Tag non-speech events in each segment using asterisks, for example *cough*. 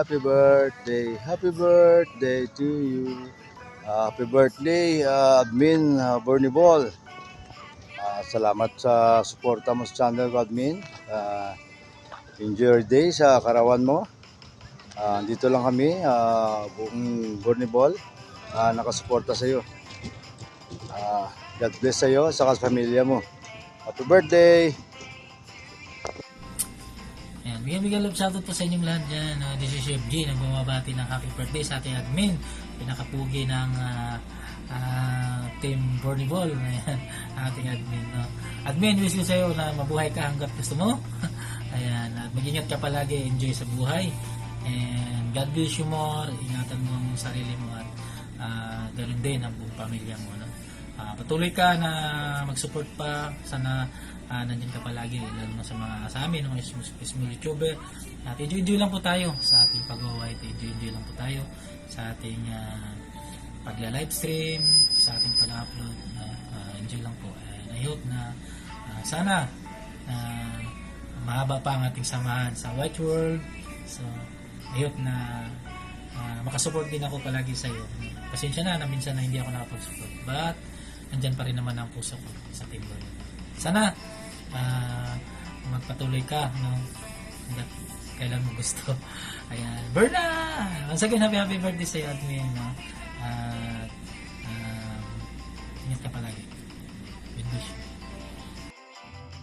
Happy birthday, happy birthday, to you. Ah, happy birthday, ah, admin uh, Bernie Ball. Ah, salamat sa suporta mo sa channel ko, admin. Ah, enjoy your day sa karawan mo. Ah, dito lang kami, ah, buong Bernie Ball, ah, nakasuporta sa iyo. Ah, God bless sa iyo, sa pamilya mo. Happy birthday! Bigyan bigyan love shoutout po sa inyong lahat dyan. Uh, this is Chef G, nang bumabati ng happy birthday sa ating admin. Pinakapugi ng ah, ah, Team Borny Ball. *laughs* Ayan, ating admin. No? Admin, wish ko sa'yo na mabuhay ka hanggat gusto mo. *laughs* Ayan, at mag-ingat ka palagi. Enjoy sa buhay. And God bless you more. Ingatan mo ang sarili mo at ah, ganun din ang buong pamilya mo. No? Ah, patuloy ka na mag-support pa. Sana ah, nandyan ka palagi. Lalo na sa mga sa amin, mga small, YouTuber. At enjoy-enjoy lang po tayo sa ating pag-white. Enjoy-enjoy lang po tayo sa ating ah, pagla-live stream, sa ating pag-upload. Ah, ah, enjoy lang po. And I hope na ah, sana ah, mahaba pa ang ating samahan sa White World. So, I hope na ah, makasupport din ako palagi sa iyo. Pasensya na na minsan na hindi ako nakapag-support. But, nandyan pa rin naman ang puso ko sa team. Sana, ah, magpatuloy ka no? hanggat kailan mo gusto. *laughs* Ayan. Berna! Once again, happy happy birthday sa iyo, admin. No? At, um, ingat ka palagi. Bless you.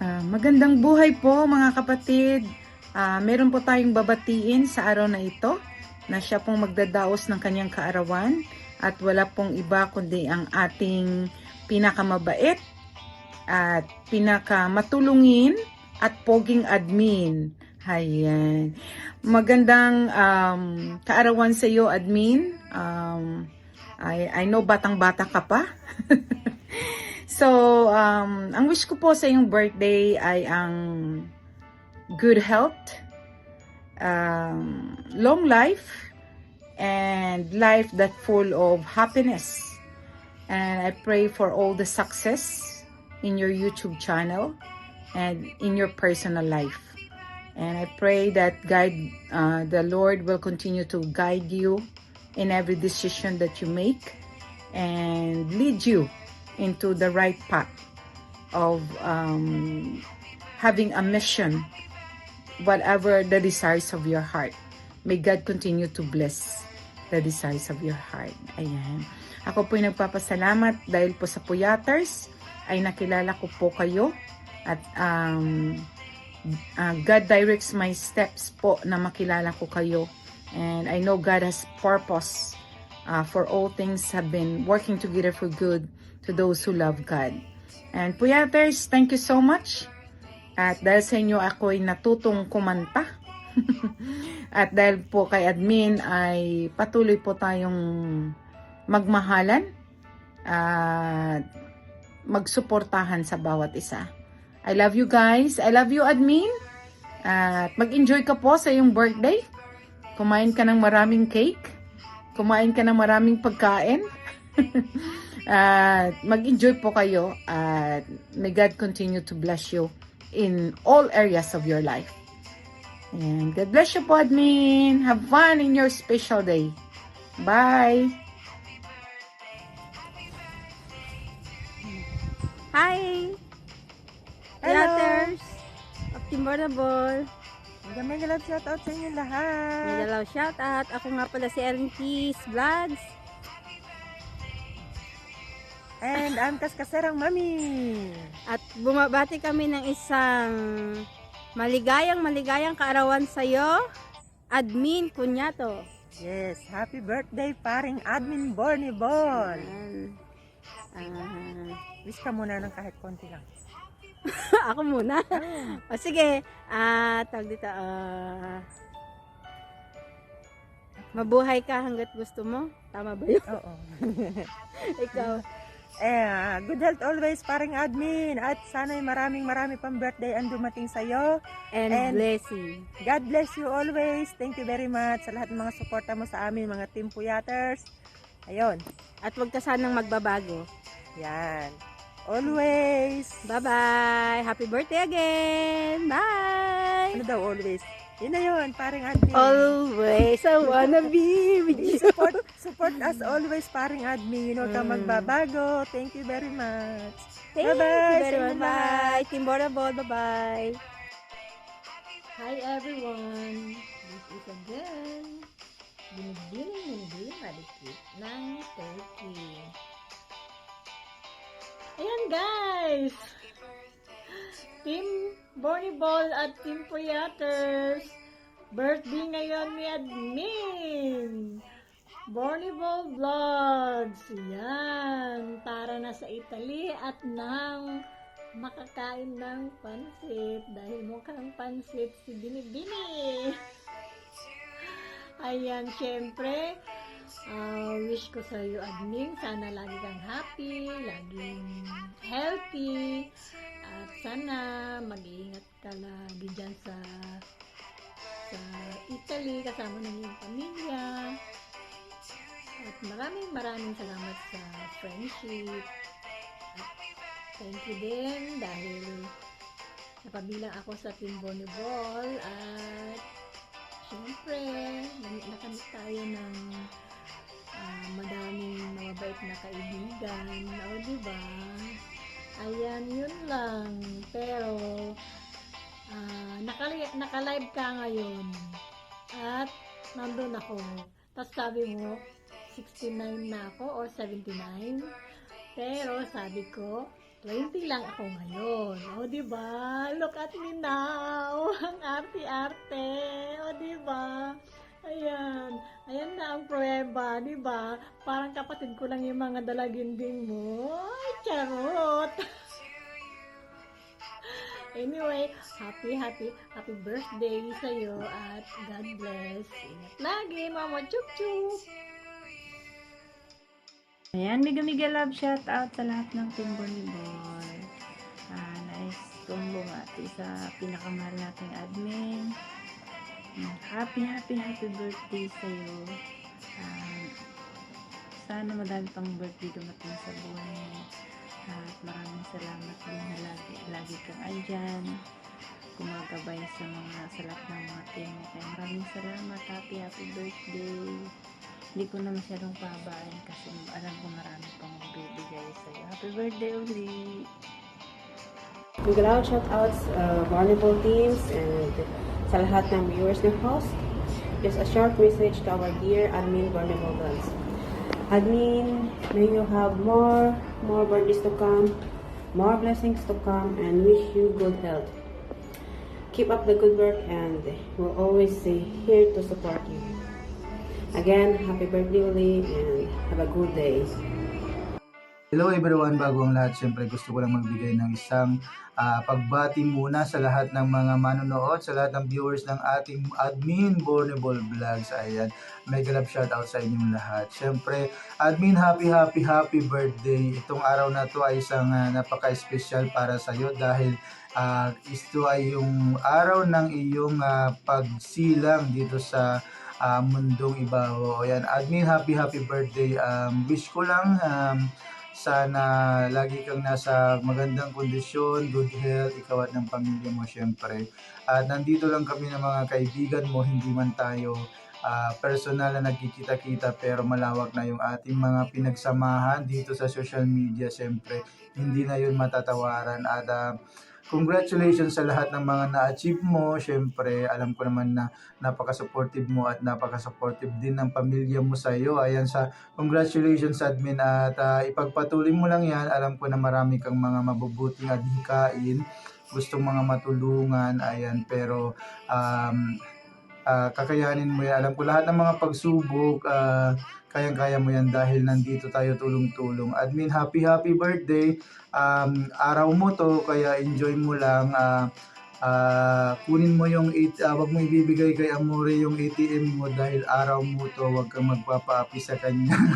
Ah, magandang buhay po mga kapatid. Ah, meron po tayong babatiin sa araw na ito na siya pong magdadaos ng kanyang kaarawan at wala pong iba kundi ang ating pinakamabait at pinakamatulungin at poging admin. Ayan. Magandang um, kaarawan sa iyo, admin. Um, I, I know batang-bata ka pa. *laughs* So, um, ang wish ko po sa iyong birthday ay ang good health, um, long life, and life that full of happiness. And I pray for all the success in your YouTube channel and in your personal life. And I pray that guide, uh, the Lord will continue to guide you in every decision that you make and lead you into the right path of um, having a mission, whatever the desires of your heart. May God continue to bless the desires of your heart. Ayan. Ako po'y nagpapasalamat dahil po sa Puyaters ay nakilala ko po kayo at um, uh, God directs my steps po na makilala ko kayo. And I know God has purpose uh, for all things have been working together for good to those who love God. And Puyaters, thank you so much. At dahil sa inyo ako'y natutong kumanta. *laughs* At dahil po kay admin ay patuloy po tayong magmahalan at magsuportahan sa bawat isa. I love you guys. I love you admin. At mag-enjoy ka po sa iyong birthday. Kumain ka ng maraming cake. Kumain ka ng maraming pagkain. *laughs* At mag-enjoy po kayo at may God continue to bless you in all areas of your life. And God bless you po, admin. Have fun in your special day. Bye! Hi! Hello! Latters! Optimorable! May galap shout out sa inyo lahat. May dalaw shout out. Ako nga pala si Ellen Keys Vlogs. And I'm Kaskaserang Mami. At bumabati kami ng isang maligayang maligayang kaarawan sa'yo. Admin Kunyato. Yes, happy birthday paring admin Borny Ball. Ayan. Ah, Wish ka muna ng kahit konti lang. *laughs* ako muna. o sige, ah, tawag dito, ah, mabuhay ka hanggat gusto mo. Tama ba yun? Oo. *laughs* Ikaw. Eh, good health always paring admin at sana'y maraming marami pang birthday ang dumating sa'yo. And, And- blessing. God bless you always. Thank you very much sa lahat ng mga suporta mo sa amin, mga Team Puyaters. Ayun. At huwag ka sanang magbabago. Yan. Always. Bye-bye! Happy birthday again! Bye! Ano daw always? Yun na yun, paring admin. Always, I wanna be with you. support, support as always, paring admin. Huwag kang Mm. magbabago. Thank you very much. Thank Bye-bye. you very much. inyo Bye. Team Borabol, bye-bye. Hi everyone. This is again Binibining Hindi Marikit ng Turkey. Ayan guys! Team Volleyball at Team Puyaters. Birthday ngayon ni Admin. Volleyball Vlogs. Yan. Para na sa Italy at nang makakain ng pansit. Dahil mukhang pansit si Binibini. Ayan, syempre, ah, wish ko sa iyo, admin, sana lagi kang happy, laging healthy, at sana mag-iingat ka lagi dyan sa sa Italy, kasama ng iyong pamilya. At maraming maraming salamat sa friendship. At thank you din dahil napabilang ako sa Team Volleyball at syempre na- nakamit tayo ng madaming mababait na kaibigan. O, di ba? Ayan, yun lang. Pero, ah, nakali- naka-live ka ngayon. At, nandun ako. Tapos sabi mo, 69 na ako or 79. Pero, sabi ko, 20 lang ako ngayon. O, di ba? Look at me now. *laughs* Ang arte-arte. O, di ba? Ayan. Ayan na ang prueba, di ba? Parang kapatid ko lang yung mga dalaginding mo. Ay, charot! anyway, happy, happy, happy birthday sa'yo at God bless. Ingat lagi, Mama Chup Chup! Ayan, mega mega love shout out sa lahat ng Team Volleyball. Ah, nice kong bumati sa pinakamahal nating admin. Happy, happy, happy birthday sa'yo. Ah, sana madami pang birthday dumating sa buhay mo. At maraming salamat din na lagi, lagi kang andyan. Gumagabay sa mga sa lahat ng mga mo. Kaya maraming salamat. Happy, happy birthday. Hindi ko na masyadong pahabaan kasi alam ko marami pang magbibigay sa'yo. Happy birthday ulit! Big loud shout outs uh, volleyball teams and sa lahat ng viewers ng host. Just a short message to our dear admin volleyball girls. Admin, may you have more, more birthdays to come, more blessings to come, and wish you good health. Keep up the good work and we'll always stay here to support you. Again, happy birthday Uli and have a good day. Hello everyone, bago ang lahat, syempre gusto ko lang magbigay ng isang ah, pagbati muna sa lahat ng mga manonood, sa lahat ng viewers ng ating admin Bornable Vlogs. Ayan, mega love shout out sa inyong lahat. Syempre, admin happy happy happy birthday. Itong araw na to ay isang ah, napaka-special para sa iyo dahil ah, ito ay yung araw ng iyong ah, pagsilang dito sa ah, mundong ibabaw. Ayan, admin happy happy birthday. Um, wish ko lang um, sana lagi kang nasa magandang kondisyon, good health, ikaw at ng pamilya mo syempre. At nandito lang kami ng mga kaibigan mo, hindi man tayo ah, personal na nagkikita-kita pero malawak na yung ating mga pinagsamahan dito sa social media syempre. Hindi na yun matatawaran at ah, congratulations sa lahat ng mga na-achieve mo. Syempre, alam ko naman na napaka-supportive mo at napaka-supportive din ng pamilya mo sa iyo. Ayan sa congratulations admin at ah, ipagpatuloy mo lang yan. Alam ko na marami kang mga mabubuting adhikain, gustong mga matulungan, ayan, pero um, ah, kakayanin mo yan. Alam ko lahat ng mga pagsubok, ah, kayang-kaya mo yan dahil nandito tayo tulong-tulong. Admin, happy happy birthday. Um, araw mo to, kaya enjoy mo lang. ah, ah, kunin mo yung, ah, wag mo ibibigay kay Amore yung ATM mo dahil araw mo to, wag kang magpapaapi sa kanya. *laughs*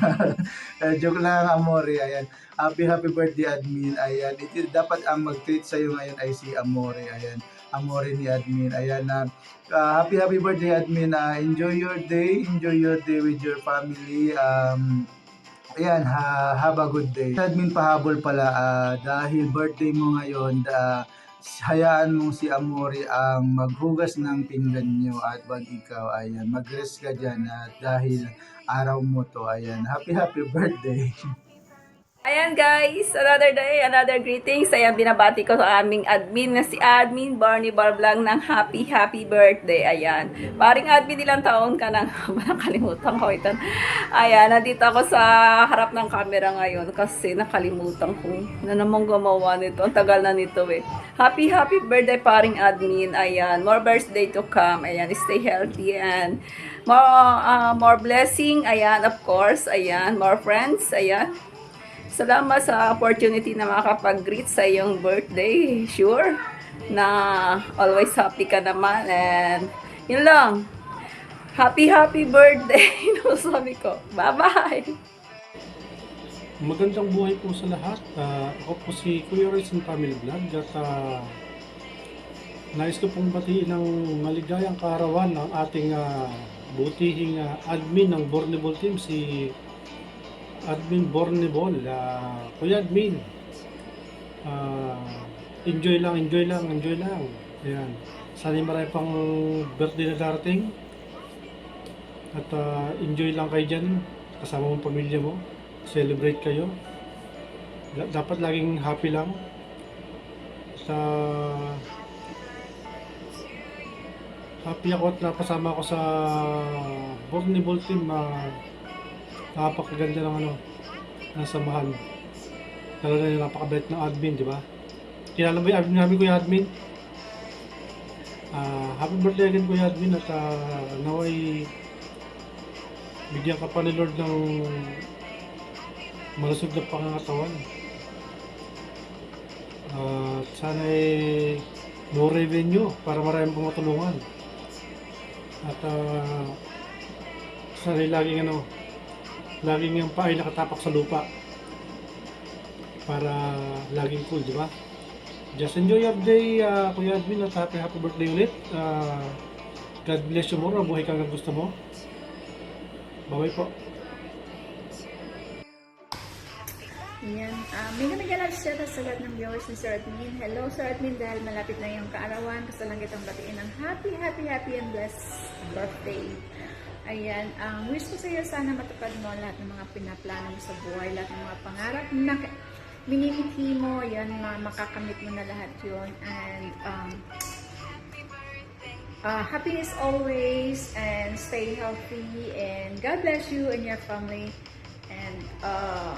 Eh, joke lang Amore, ayan. Happy happy birthday admin, ayan. Ito, dapat ang mag-treat sa'yo ngayon ay si Amore, ayan. Amore ni admin, ayan na. Ah, happy happy birthday admin, ah, enjoy your day, enjoy your day with your family. Um, Ayan, ha, have a good day. Admin pahabol pala, ah, dahil birthday mo ngayon, ah, hayaan mo si Amori ang maghugas ng pinggan nyo at wag ikaw, ayan, mag-rest ka dyan at dahil araw mo to, ayan, happy happy birthday. *laughs* Ayan guys, another day, another greetings. Ayan, binabati ko sa aming admin na si Admin Barney Barblog ng happy, happy birthday. Ayan, paring admin ilang taon ka nang *laughs* nakalimutan ko ito. Ayan, nandito ako sa harap ng camera ngayon kasi nakalimutan ko na namang gumawa nito. Ang tagal na nito eh. Happy, happy birthday paring admin. Ayan, more birthday to come. Ayan, stay healthy and more, ah, more blessing. Ayan, of course. Ayan, more friends. Ayan. Salamat sa opportunity na makapag-greet sa iyong birthday. Sure na always happy ka naman. And yun lang. Happy, happy birthday. *laughs* no, sabi ko. Bye-bye. Magandang buhay po sa lahat. Ah, ako po si Kuya Riz and Family Vlog at ah, nais ko pong batiin ng maligayang kaarawan ng ating ah, butihing ah, admin ng Borneball team si Admin Borneball. Ah, Kuya Admin, ah, enjoy lang, enjoy lang, enjoy lang. Ayan. Sana marami pang birthday na darating. At ah, enjoy lang kayo dyan kasama mong pamilya mo celebrate kayo. Da- Dapat laging happy lang. Sa happy ako at napasama ako sa Borneball team na napakaganda ng ano ng samahan. Talaga yung napakabait ng admin, di ba? Kilala mo yung admin namin, Kuya Admin? Ah, happy birthday again, Kuya Admin, at ah, naway bigyan ka pa ni Lord ng malusog na pangangatawan. At sana ay more revenue para maraming pumatulungan. At uh, sana laging ano, laging yung paay nakatapak sa lupa para laging cool, di ba? Just enjoy your day, uh, Kuya Admin, at happy, happy birthday ulit. Uh, God bless you more, buhay kang gusto mo. Bye-bye po. Yan. Uh, may namiga love shout out sa lahat ng viewers ni Sir Admin. Hello Sir Admin dahil malapit na yung kaarawan. Gusto lang kitang batiin ng happy, happy, happy and blessed birthday. Ayan. Ang wish ko sa iyo sana matupad mo lahat ng mga pinaplano mo sa buhay, lahat ng mga pangarap na minimithi mo, yan, ma- makakamit mo na lahat yun. And um, uh, happiness always and stay healthy and God bless you and your family. And uh,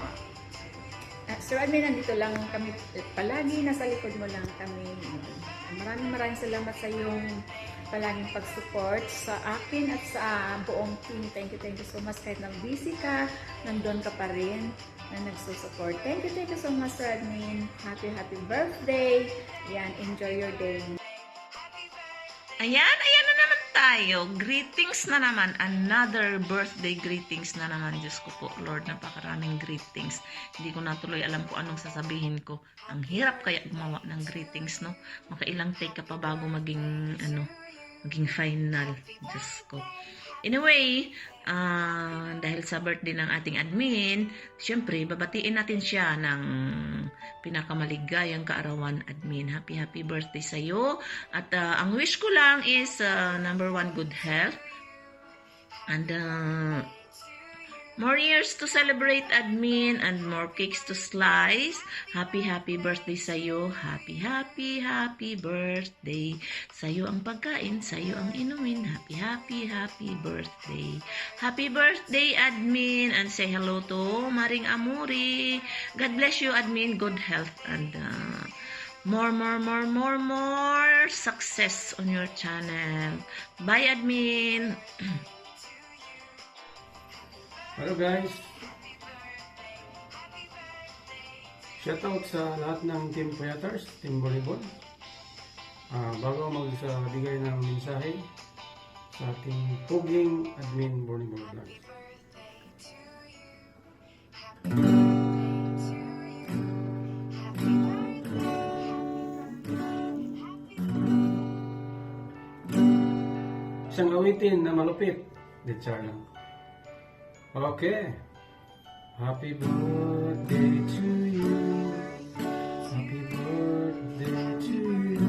Ah, Sir Admin, nandito lang kami palagi, nasa likod mo lang kami. Maraming maraming salamat sa iyong palaging pag-support sa akin at sa buong team. Thank you, thank you so much. Kahit na busy ka, nandun ka pa rin na nagsusupport. Thank you, thank you so much, Sir Admin. Happy, happy birthday. Yan, enjoy your day. Ayan, ayan na naman tayo. Greetings na naman. Another birthday greetings na naman. Diyos ko po, Lord, napakaraming greetings. Hindi ko natuloy alam kung anong sasabihin ko. Ang hirap kaya gumawa ng greetings, no? Makailang take ka pa bago maging, ano, maging final. Diyos ko. Anyway, ah, dahil sa birthday ng ating admin, syempre, babatiin natin siya ng pinakamaligayang kaarawan admin. Happy, happy birthday sa iyo. At ah, ang wish ko lang is ah, number one, good health. And ah, more years to celebrate admin and more cakes to slice. Happy, happy birthday sa iyo. Happy, happy, happy birthday. Sa iyo ang pagkain, sa iyo ang inumin. Happy, happy, happy birthday. Happy birthday, admin. And say hello to Maring Amuri. God bless you, admin. Good health and uh, more, more, more, more, more success on your channel. Bye, admin. *clears throat* Hello guys! Shoutout sa lahat ng Team Payatars, Team Volleyball. Ah, bago magbigay ng mensahe sa ating puging admin Volleyball Vlog. Isang awitin na malupit. Di char lang. Okay. Happy birthday to you. Happy birthday to you.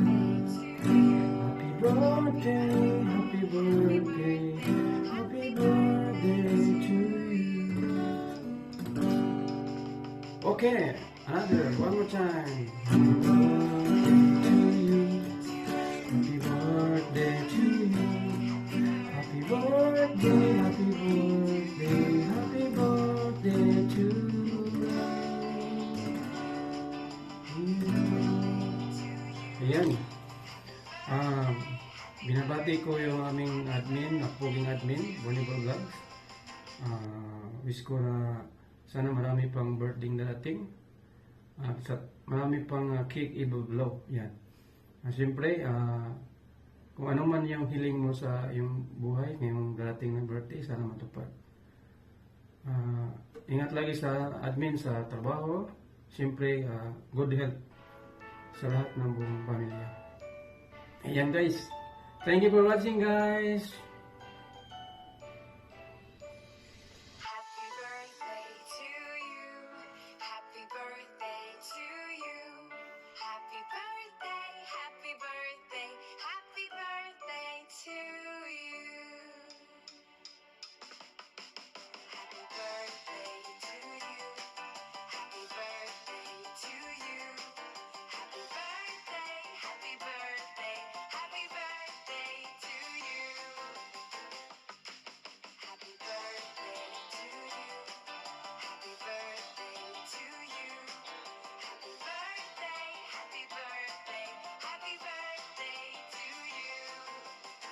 Happy birthday. Happy birthday. Happy birthday to you. Okay. Another. One more time. Admin, Volleyball Vlogs. Ah, wish ko na sana marami pang birthday darating. At sa, marami pang ah, cake i-blow. Yan. Uh, Siyempre, ah, kung ano man yung hiling mo sa iyong buhay ngayong darating na birthday, sana matupad. Ah, ingat lagi sa admin sa trabaho. Siyempre, ah, good health sa lahat ng buong pamilya. Ayan guys. Thank you for watching guys.